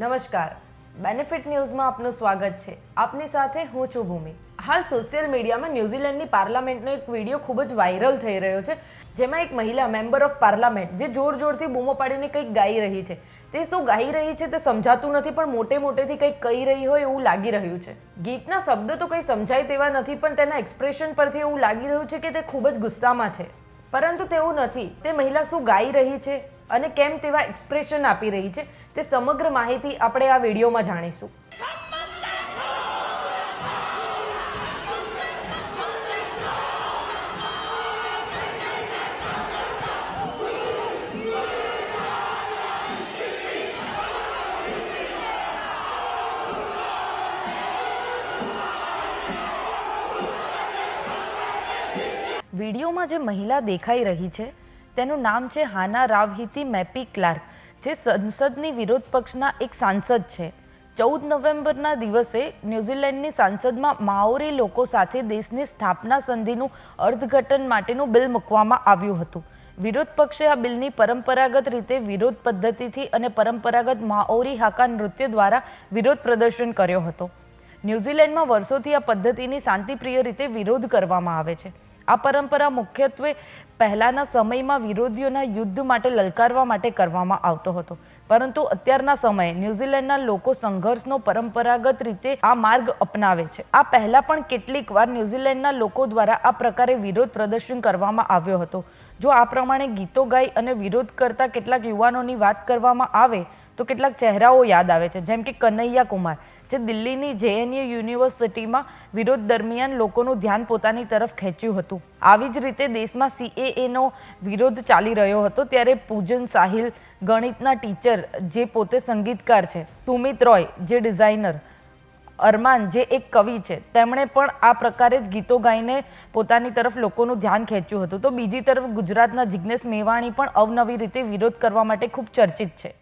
નમસ્કાર. બેનિફિટ ન્યૂઝમાં આપનું સ્વાગત છે. આપની સાથે હું છું ભૂમિ. હાલ સોશિયલ મીડિયામાં ન્યૂઝીલેન્ડની પાર્લામેન્ટનો એક વીડિયો ખૂબ જ વાયરલ થઈ રહ્યો છે, જેમાં એક મહિલા મેમ્બર ઓફ પાર્લામેન્ટ જે જોર જોરથી બૂમો પાડીને કંઈક ગાઈ રહી છે. તે શું ગાઈ રહી છે તે સમજાતું નથી, પણ મોટે મોટેથી કંઈક કહી રહી હોય એવું લાગી રહ્યું છે. ગીતના શબ્દો તો કંઈ સમજાય તેવા નથી, પણ તેના એક્સપ્રેશન પરથી એવું લાગી રહ્યું છે કે તે ખૂબ જ ગુસ્સામાં છે. પરંતુ તેવું નથી. તે મહિલા શું ગાઈ રહી છે? અને કેમ તેવા એક્સપ્રેશન આપી રહી છે તે સમગ્ર માહિતી આપણે આ વિડીયોમાં જાણીશું. વિડીયોમાં જે મહિલા દેખાઈ રહી છે તેનું નામ છે હાના રાવહિતી મેપી ક્લાર્ક, જે સંસદની વિરોધ પક્ષના એક સાંસદ છે. ચૌદ નવેમ્બરના દિવસે ન્યૂઝીલેન્ડની સાંસદમાં માઓરી લોકો સાથે દેશની સ્થાપના સંધિનું અર્થઘટન માટેનું બિલ મૂકવામાં આવ્યું હતું. વિરોધ પક્ષે આ બિલની પરંપરાગત રીતે વિરોધ પદ્ધતિથી અને પરંપરાગત માઓરી હાકા નૃત્ય દ્વારા વિરોધ પ્રદર્શન કર્યો હતો. ન્યૂઝીલેન્ડમાં વર્ષોથી આ પદ્ધતિની શાંતિપ્રિય રીતે વિરોધ કરવામાં આવે છે. આ પરંપરા મુખ્યત્વે પહેલાના સમયમાં વિરોધીઓના યુદ્ધ માટે લલકારવા માટે કરવામાં આવતો હતો. પરંતુ અત્યારના સમયે ન્યૂઝીલેન્ડના લોકો સંઘર્ષનો પરંપરાગત રીતે આ માર્ગ અપનાવે છે. આ પહેલાં પણ કેટલીક વાર ન્યૂઝીલેન્ડના લોકો દ્વારા આ પ્રકારે વિરોધ પ્રદર્શન કરવામાં આવ્યો હતો. જો આ પ્રમાણે ગીતો ગાઈ અને વિરોધ કરતા કેટલાક યુવાનોની વાત કરવામાં આવે તો કેટલાક ચહેરાઓ યાદ આવે છે. જેમ કે કનૈયા કુમાર જે દિલ્હીની જેએનયુ યુનિવર્સિટીમાં વિરોધ દરમિયાન લોકોનું ધ્યાન પોતાની તરફ ખેંચ્યું હતું. આવી જ રીતે દેશમાં સીએએનો વિરોધ ચાલી રહ્યો હતો ત્યારે પૂજન સાહિલ ગણિતના ટીચર, જે પોતે સંગીતકાર છે. સુમિત રોય, જે ડિઝાઇનર. અરમાન, જે એક કવિ છે, તેમણે પણ આ પ્રકારે જ ગીતો ગાઈને પોતાની તરફ લોકોનું ધ્યાન ખેંચ્યું હતું. તો બીજી તરફ ગુજરાતના જિજ્ઞેશ મેવાણી પણ અવનવી રીતે વિરોધ કરવા માટે ખૂબ ચર્ચિત છે.